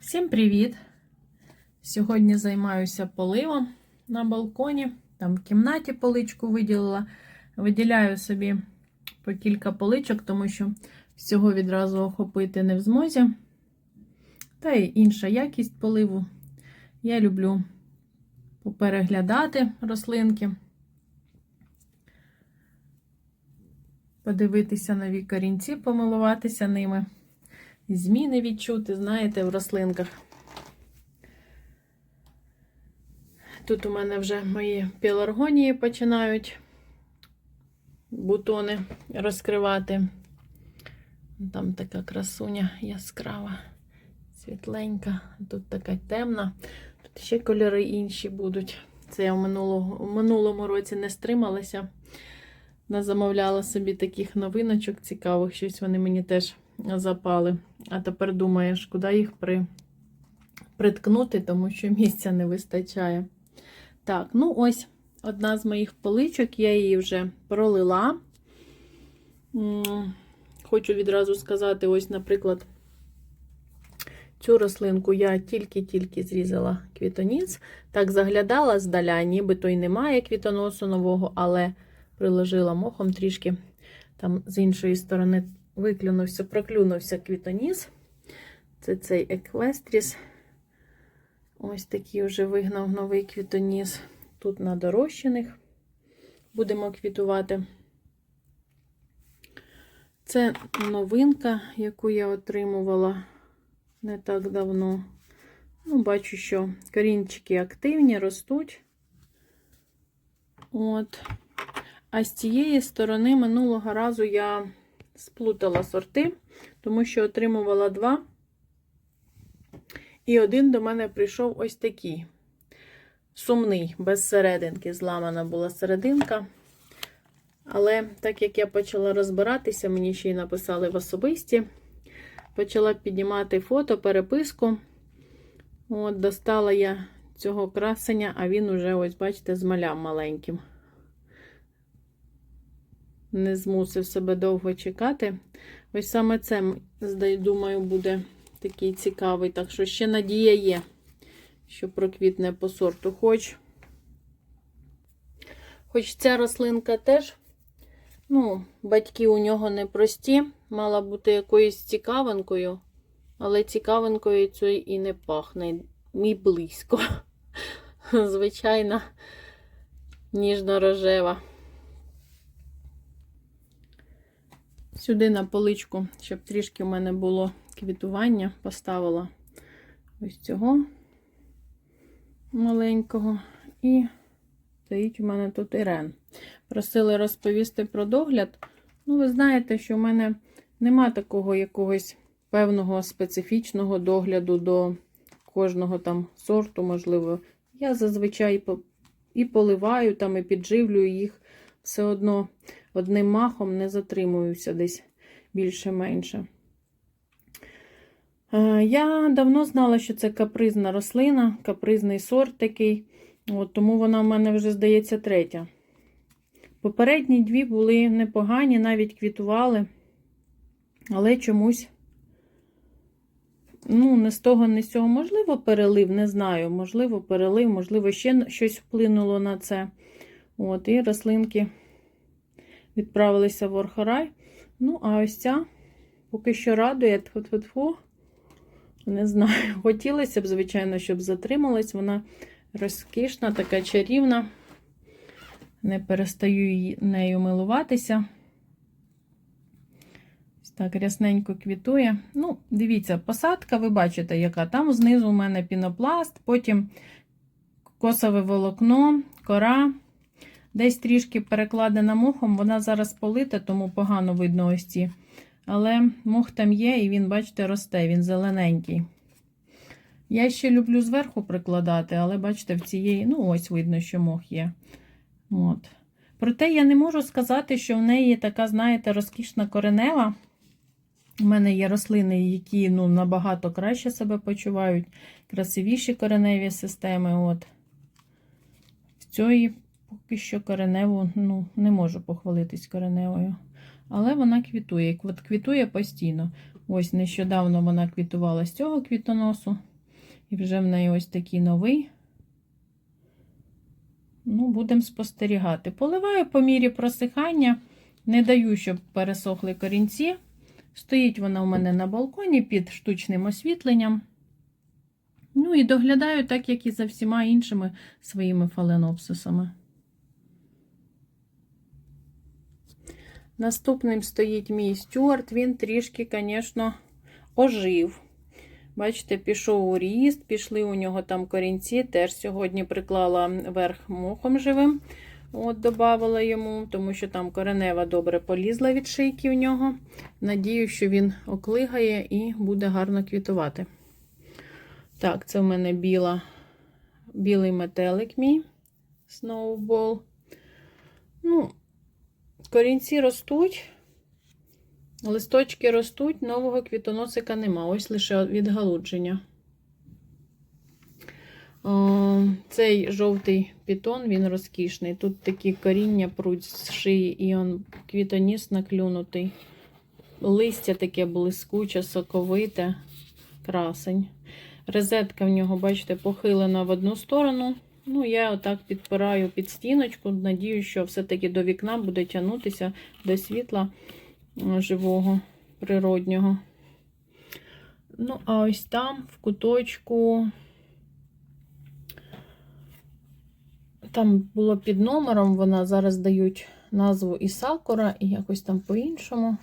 Всім привіт! Сьогодні займаюся поливом на балконі. Там в кімнаті поличку виділила. Виділяю собі по кілька поличок, тому що всього відразу охопити не в змозі. Та й інша якість поливу. Я люблю попереглядати рослинки, подивитися нові корінці, помилуватися ними зміни відчути, знаєте, в рослинках. Тут у мене вже мої пеларгонії починають бутони розкривати. Там така красуня яскрава, світленька, тут така темна. Тут ще кольори інші будуть. Це я в минулого, в минулому році не стрималася. Замовляла собі таких новиночок цікавих, щось вони мені теж запали. А тепер думаєш, куди їх при... приткнути, тому що місця не вистачає. Так, ну ось одна з моїх поличок, я її вже пролила. Хочу відразу сказати: ось, наприклад, цю рослинку я тільки-тільки зрізала квітоніс. Так заглядала здаля, нібито й немає квітоносу нового, але приложила мохом трішки там з іншої сторони виклюнувся, проклюнувся квітоніс. Це цей еквестріс. Ось такий вже вигнав новий квітоніс. Тут на дорощених будемо квітувати. Це новинка, яку я отримувала не так давно. Ну, Бачу, що корінчики активні, ростуть. От. А з цієї сторони минулого разу я сплутала сорти, тому що отримувала два. І один до мене прийшов ось такий. Сумний, без серединки. Зламана була серединка. Але так як я почала розбиратися, мені ще й написали в особисті. Почала піднімати фото, переписку. От, достала я цього красення, а він уже, ось, бачите, з малям маленьким не змусив себе довго чекати. Ось саме це, думаю, буде такий цікавий. Так що ще надія є, що проквітне по сорту. Хоч, хоч ця рослинка теж, ну, батьки у нього не прості, мала бути якоюсь цікавинкою, але цікавинкою цією і не пахне, і близько. Звичайна ніжно-рожева. Сюди на поличку, щоб трішки в мене було квітування, поставила ось цього маленького. І стоїть у мене тут Ірен. Просили розповісти про догляд. Ну, ви знаєте, що в мене нема такого якогось певного специфічного догляду до кожного там сорту, можливо. Я зазвичай і поливаю, там, і підживлюю їх все одно одним махом не затримуюся десь більше-менше. Е, я давно знала, що це капризна рослина, капризний сорт такий, от, тому вона в мене вже, здається, третя. Попередні дві були непогані, навіть квітували, але чомусь, ну, не з того, не з цього, можливо, перелив, не знаю, можливо, перелив, можливо, ще щось вплинуло на це. От, І рослинки відправилися в Орхарай. Ну, а ось ця поки що радує. Тфу-тфу-тфу. Не знаю. Хотілося б, звичайно, щоб затрималась. Вона розкішна, така чарівна. Не перестаю нею милуватися. Так, рясненько квітує. Ну, дивіться, посадка, ви бачите, яка. Там знизу у мене пінопласт, потім косове волокно, кора. Десь трішки перекладена мохом, вона зараз полита, тому погано видно ось ці. Але мох там є, і він, бачите, росте, він зелененький. Я ще люблю зверху прикладати, але, бачите, в цієї, ну, ось видно, що мох є. От. Проте я не можу сказати, що в неї така, знаєте, розкішна коренева. У мене є рослини, які ну, набагато краще себе почувають, красивіші кореневі системи. От. В цієї Поки що кореневу, ну, не можу похвалитись кореневою. Але вона квітує. Квітує постійно. Ось нещодавно вона квітувала з цього квітоносу. І вже в неї ось такий новий. Ну, будемо спостерігати. Поливаю по мірі просихання, не даю, щоб пересохли корінці. Стоїть вона у мене на балконі під штучним освітленням. Ну і доглядаю так, як і за всіма іншими своїми фаленопсисами. Наступним стоїть мій стюарт. Він трішки, звісно, ожив. Бачите, пішов у ріст, пішли у нього там корінці. Теж сьогодні приклала верх мохом живим. От, додавала йому, тому що там коренева добре полізла від шийки у нього. Надію, що він оклигає і буде гарно квітувати. Так, це в мене біла, білий метелик мій Snowball. Ну, корінці ростуть, листочки ростуть, нового квітоносика нема. Ось лише відгалудження. О, цей жовтий пітон, він розкішний. Тут такі коріння пруть з шиї, і он квітоніс наклюнутий. Листя таке блискуче, соковите, красень. Розетка в нього, бачите, похилена в одну сторону. Ну, я отак підпираю під стіночку. Надію, що все-таки до вікна буде тягнутися до світла е, живого, природнього. Ну, а ось там, в куточку, там було під номером, вона зараз дають назву і сакура, і якось там по-іншому.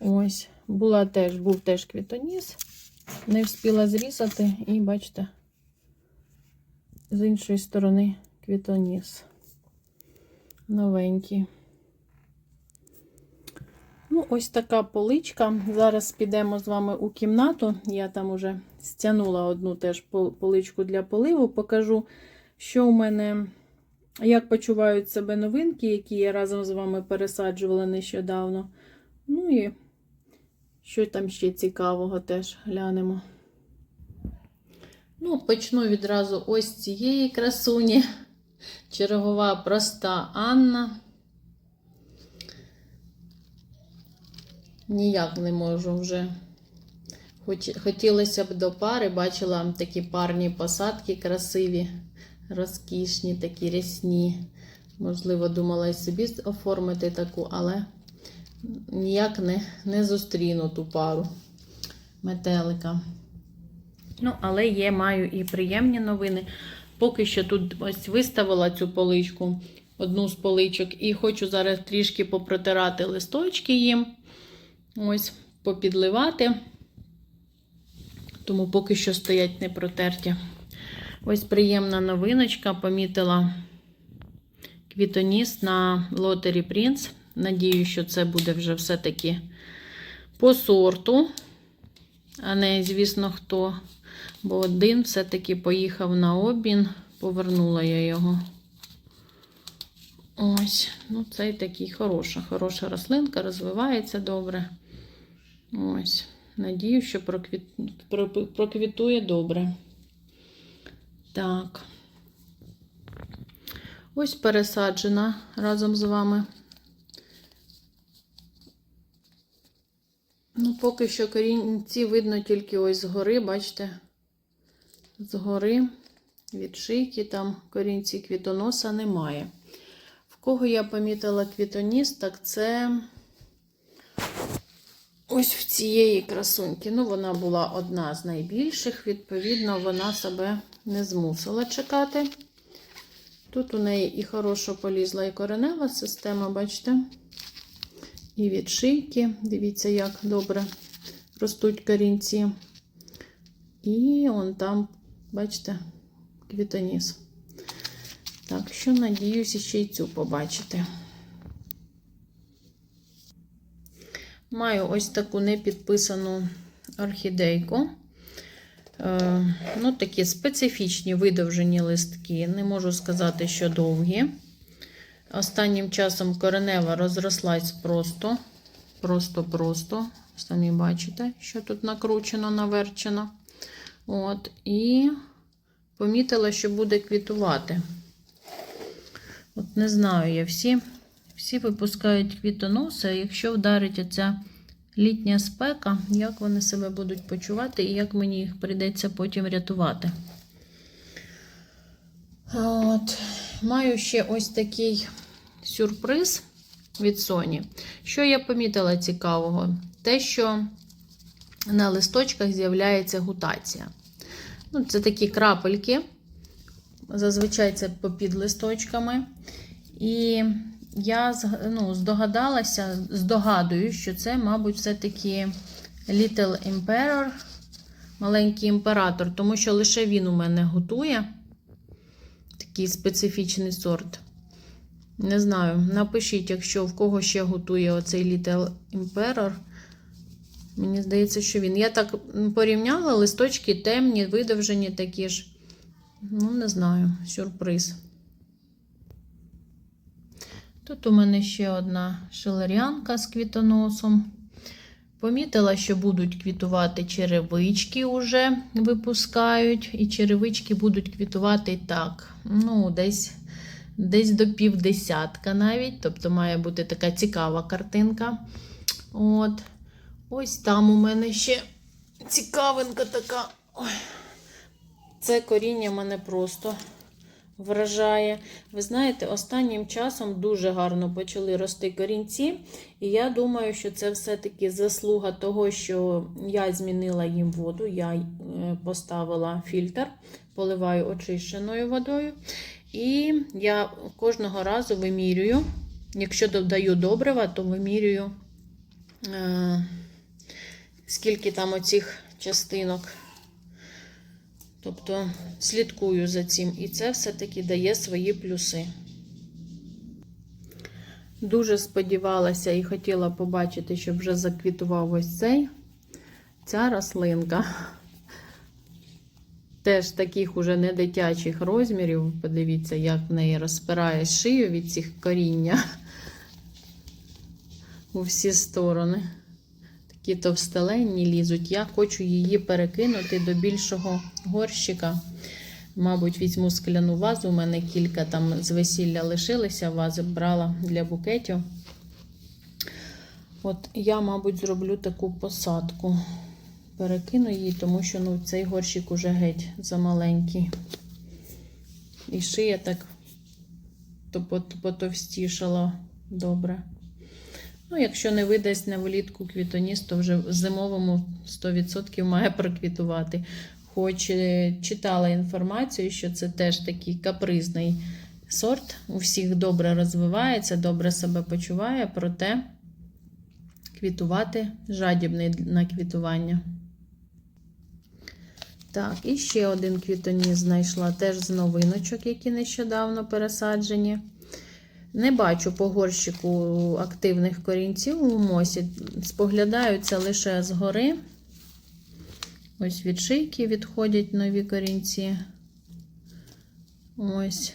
Ось, була теж, був теж квітоніс. Не встигла зрізати, і бачите, з іншої сторони квітоніс. Новенький. Ну, ось така поличка. Зараз підемо з вами у кімнату. Я там уже стягнула одну теж поличку для поливу. Покажу, що у мене, як почувають себе новинки, які я разом з вами пересаджувала нещодавно. Ну і що там ще цікавого теж глянемо. Ну, почну відразу ось цієї красуні. Чергова проста Анна. Ніяк не можу вже. Хотілося б до пари, бачила такі парні посадки красиві, розкішні, такі рясні. Можливо, думала і собі оформити таку, але ніяк не, не зустріну ту пару метелика. Ну, але є, маю і приємні новини. Поки що тут ось виставила цю поличку, одну з поличок, і хочу зараз трішки попротирати листочки їм. Ось, попідливати. Тому поки що стоять не протерті. Ось приємна новиночка. Помітила квітоніс на лотері Prince. Надію, що це буде вже все-таки по сорту, а не, звісно, хто. Бо один все-таки поїхав на обмін, повернула я його. Ось, ну, цей такий хороша, хороша рослинка, розвивається добре. Ось, надію, що проквіт... проквітує добре. Так. Ось пересаджена разом з вами. Ну, поки що корінці видно тільки ось згори, бачите, згори від шийки там корінці квітоноса немає. В кого я помітила квітоніс, так це ось в цієї красуньки. Ну, вона була одна з найбільших, відповідно, вона себе не змусила чекати. Тут у неї і хорошо полізла і коренева система, бачите? І від шийки. Дивіться, як добре ростуть корінці. І он там, бачите, квітоніс. Так що, надіюся, ще й цю побачити. Маю ось таку непідписану орхідейку. Е, ну, такі специфічні видовжені листки. Не можу сказати, що довгі. Останнім часом коренева розрослась просто, просто-просто. Самі бачите, що тут накручено, наверчено. От, І помітила, що буде квітувати. От не знаю я, всі всі випускають квітоноси, а якщо вдарить оця літня спека, як вони себе будуть почувати і як мені їх прийдеться потім рятувати. От. Маю ще ось такий сюрприз від Sony. Що я помітила цікавого? Те, що на листочках з'являється гутація. Ну, це такі крапельки. Зазвичай це попід листочками. І я ну, здогадалася, здогадую, що це, мабуть, все-таки Little Emperor, маленький імператор, тому що лише він у мене готує такий специфічний сорт. Не знаю, напишіть, якщо в кого ще готує оцей Little Emperor. Мені здається, що він. Я так порівняла листочки темні, видовжені такі ж. Ну, не знаю, сюрприз. Тут у мене ще одна шелеріанка з квітоносом. Помітила, що будуть квітувати черевички уже випускають, і черевички будуть квітувати так. Ну, десь, десь до півдесятка навіть. Тобто має бути така цікава картинка. От. Ось там у мене ще цікавинка така. Це коріння мене просто вражає. Ви знаєте, останнім часом дуже гарно почали рости корінці, і я думаю, що це все-таки заслуга того, що я змінила їм воду, я е, поставила фільтр, поливаю очищеною водою. І я кожного разу вимірюю, якщо додаю добрива, то вимірюю, е, скільки там оцих частинок. Тобто слідкую за цим, і це все-таки дає свої плюси. Дуже сподівалася і хотіла побачити, щоб вже заквітував ось цей ця рослинка. Теж таких уже не дитячих розмірів. Подивіться, як в неї розпирає шию від цих коріння у всі сторони. Такі товстеленні лізуть. Я хочу її перекинути до більшого горщика. Мабуть, візьму скляну вазу. У мене кілька там з весілля лишилися, вази брала для букетів. От я, мабуть, зроблю таку посадку. Перекину її, тому що ну, цей горщик уже геть замаленький. І шия так потовстішала добре. Ну, якщо не видасть на влітку квітоніс, то вже в зимовому 100% має проквітувати. Хоч е, читала інформацію, що це теж такий капризний сорт, у всіх добре розвивається, добре себе почуває, проте квітувати жадібний на квітування. Так, і ще один квітоніс знайшла теж з новиночок, які нещодавно пересаджені. Не бачу по горщику активних корінців у мосі. Споглядаються лише згори. Ось від шийки відходять нові корінці. Ось.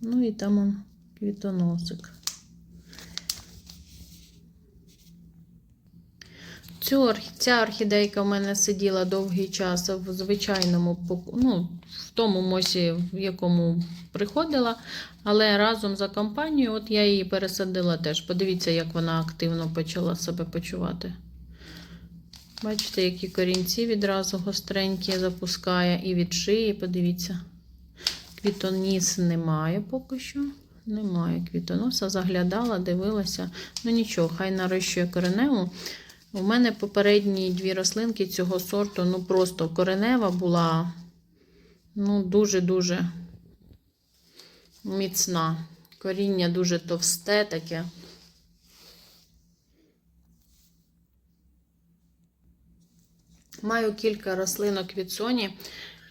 Ну і там он квітоносик. Цю, ця орхідейка в мене сиділа довгий час в звичайному, ну, в тому мосі, в якому приходила, але разом за компанією, от я її пересадила теж. Подивіться, як вона активно почала себе почувати. Бачите, які корінці відразу гостренькі запускає і від шиї, подивіться. Квітоніс немає поки що. Немає квітоноса. Заглядала, дивилася. Ну нічого, хай нарощує кореневу. У мене попередні дві рослинки цього сорту, ну просто коренева була ну, дуже-дуже міцна. Коріння дуже товсте таке. Маю кілька рослинок від Sony,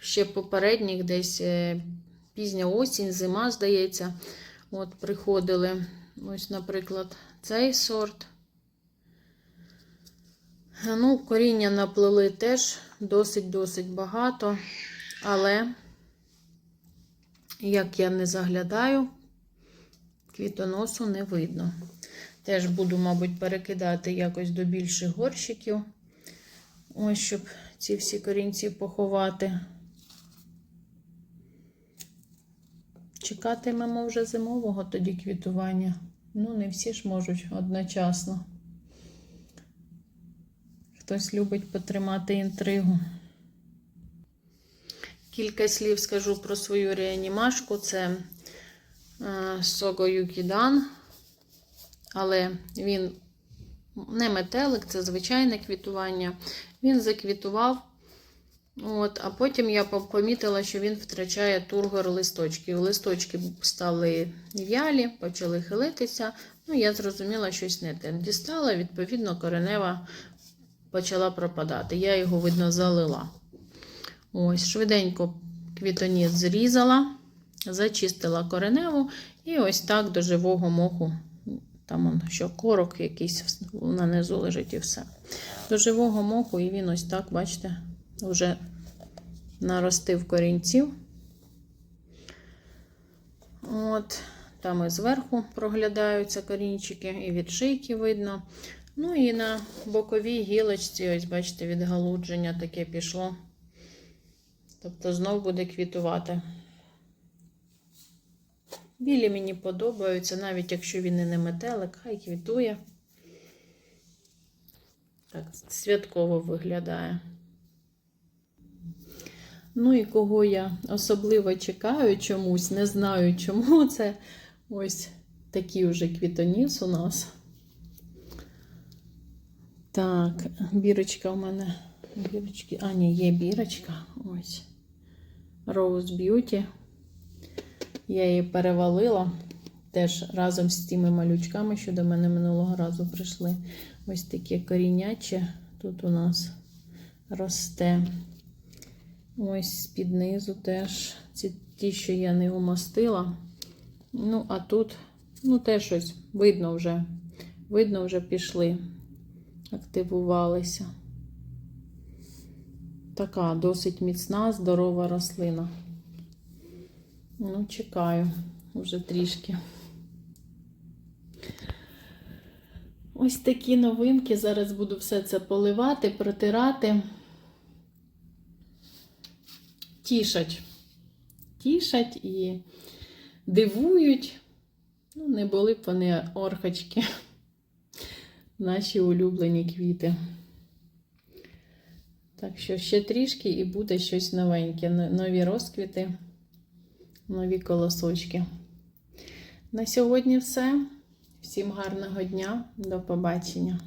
ще попередніх, десь е, пізня осінь, зима, здається. От приходили. Ось, наприклад, цей сорт. Ну, коріння наплели теж досить-досить багато, але, як я не заглядаю, квітоносу не видно. Теж буду, мабуть, перекидати якось до більших горщиків. Ось, щоб ці всі корінці поховати. Чекатимемо вже зимового тоді квітування. Ну, не всі ж можуть одночасно. Хтось любить потримати інтригу. Кілька слів скажу про свою реанімашку. Це е, Сого Юкідан. Але він не метелик, це звичайне квітування. Він заквітував. От, а потім я помітила, що він втрачає тургор листочків. Листочки стали в'ялі, почали хилитися. Ну, я зрозуміла, щось не те. Дістала, відповідно, коренева почала пропадати. Я його, видно, залила. Ось, швиденько квітоніс зрізала, зачистила кореневу і ось так до живого моху. Там он, що корок якийсь на низу лежить і все. До живого моху, і він ось так, бачите, вже наростив корінців. От, там і зверху проглядаються корінчики, і від шийки видно. Ну і на боковій гілочці, ось, бачите, відгалудження таке пішло. Тобто знов буде квітувати. Білі мені подобаються, навіть якщо він і не метелик, хай квітує. Так, святково виглядає. Ну і кого я особливо чекаю чомусь, не знаю чому. Це ось такий вже квітоніс у нас. Так, бірочка у мене. Бірочки. А, ні, є бірочка. Ось. Rose Beauty. Я її перевалила. Теж разом з тими малючками, що до мене минулого разу прийшли. Ось таке коріняче тут у нас росте. Ось з-під низу теж. Ці ті, що я не умастила. Ну, а тут, ну, теж щось видно вже. Видно, вже пішли, активувалися. Така досить міцна, здорова рослина. Ну, чекаю вже трішки. Ось такі новинки. Зараз буду все це поливати, протирати. Тішать. Тішать і дивують. Ну, не були б вони орхочки. Наші улюблені квіти. Так що ще трішки і буде щось новеньке. Нові розквіти, нові колосочки. На сьогодні все. Всім гарного дня, до побачення.